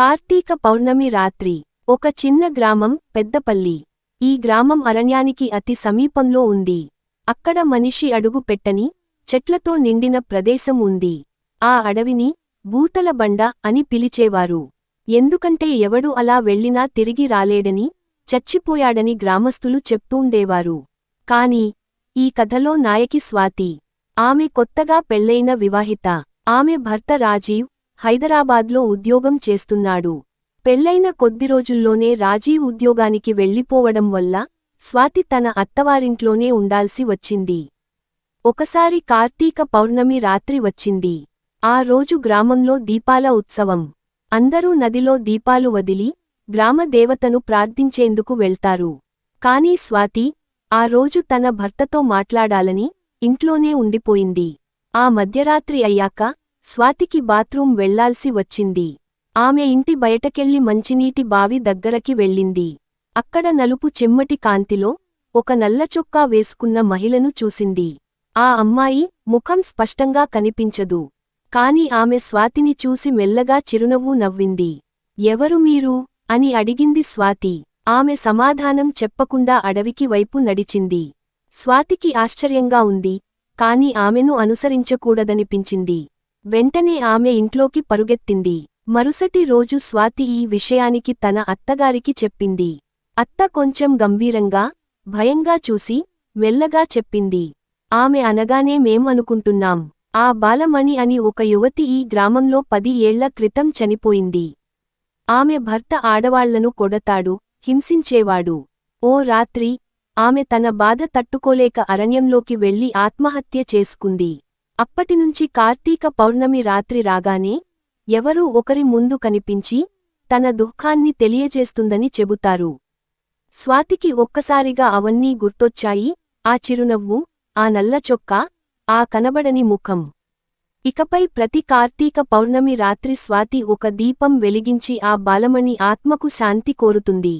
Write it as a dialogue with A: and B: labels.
A: కార్తీక పౌర్ణమి రాత్రి ఒక చిన్న గ్రామం పెద్దపల్లి. ఈ గ్రామం అరణ్యానికి అతి సమీపంలో ఉంది. అక్కడ మనిషి అడుగు పెట్టని చెట్లతో నిండిన ప్రదేశం ఉంది. ఆ అడవిని భూతల బండ అని పిలిచేవారు. ఎందుకంటే ఎవడు అలా వెళ్ళినా తిరిగి రాలేడని చచ్చిపోయాడని గ్రామస్తులు చెప్తూండేవారు కాని ఈ కథలో నాయకి స్వాతి. ఆమె కొత్తగా పెళ్ళైన వివాహిత. ఆమె భర్త రాజీవ్ హైదరాబాద్లో ఉద్యోగం చేస్తున్నాడు. పెళ్ళైన కొద్ది రోజుల్లోనే రాజీవ్ ఉద్యోగానికి వెళ్ళిపోవడం వల్ల స్వాతి తన అత్తవారింట్లోనే ఉండాల్సి వచ్చింది. ఒకసారి కార్తీక పౌర్ణమి రాత్రి వచ్చింది. ఆ రోజు గ్రామంలో దీపాల ఉత్సవం. అందరూ నదిలో దీపాలు వదిలి గ్రామదేవతను ప్రార్థించేందుకు వెళ్తారు. కానీ స్వాతి ఆ రోజు తన భర్తతో మాట్లాడాలని ఇంట్లోనే ఉండిపోయింది. ఆ మధ్యరాత్రి అయ్యాక స్వాతికి బాత్రూం వెళ్ళాల్సి వచ్చింది. ఆమె ఇంటి బయటకెళ్ళి మంచినీటి బావి దగ్గరకి వెళ్ళింది. అక్కడ నలుపు చెమ్మటి కాంతిలో ఒక నల్లచొక్కా వేసుకున్న మహిళను చూసింది. ఆ అమ్మాయి ముఖం స్పష్టంగా కనిపించదు. కాని ఆమె స్వాతిని చూసి మెల్లగా చిరునవ్వు నవ్వింది. ఎవరు మీరు? అని అడిగింది స్వాతి. ఆమె సమాధానం చెప్పకుండా అడవికి వైపు నడిచింది. స్వాతికి ఆశ్చర్యంగా ఉంది. కాని ఆమెను అనుసరించకూడదనిపించింది. వెంటనే ఆమె ఇంట్లోకి పరుగెత్తింది. మరుసటి రోజు స్వాతి ఈ విషయానికి తన అత్తగారికి చెప్పింది. అత్త కొంచెం గంభీరంగా భయంగా చూసి మెల్లగా చెప్పింది. ఆమె అనగానే మేం అనుకుంటున్నాం ఆ బాలమణి అని ఒక యువతి ఈ గ్రామంలో పది ఏళ్ళ క్రితం చనిపోయింది. ఆమె భర్త ఆడవాళ్ళను కొడతాడు హింసించేవాడు. ఓ రాత్రి ఆమె తన బాధ తట్టుకోలేక అరణ్యంలోకి వెళ్ళి ఆత్మహత్య చేసుకుంది. అప్పటినుంచి కార్తీక పౌర్ణమి రాత్రి రాగానే ఎవరూ ఒకరి ముందు కనిపించి తన దుఃఖాన్ని తెలియజేస్తుందని చెబుతారు. స్వాతికి ఒక్కసారిగా అవన్నీ గుర్తొచ్చాయి. ఆ చిరునవ్వు ఆ నల్ల చొక్కా ఆ కనబడని ముఖం. ఇకపై ప్రతి కార్తీక పౌర్ణమి రాత్రి స్వాతి ఒక దీపం వెలిగించి ఆ బాలమణి ఆత్మకు శాంతి కోరుతుంది.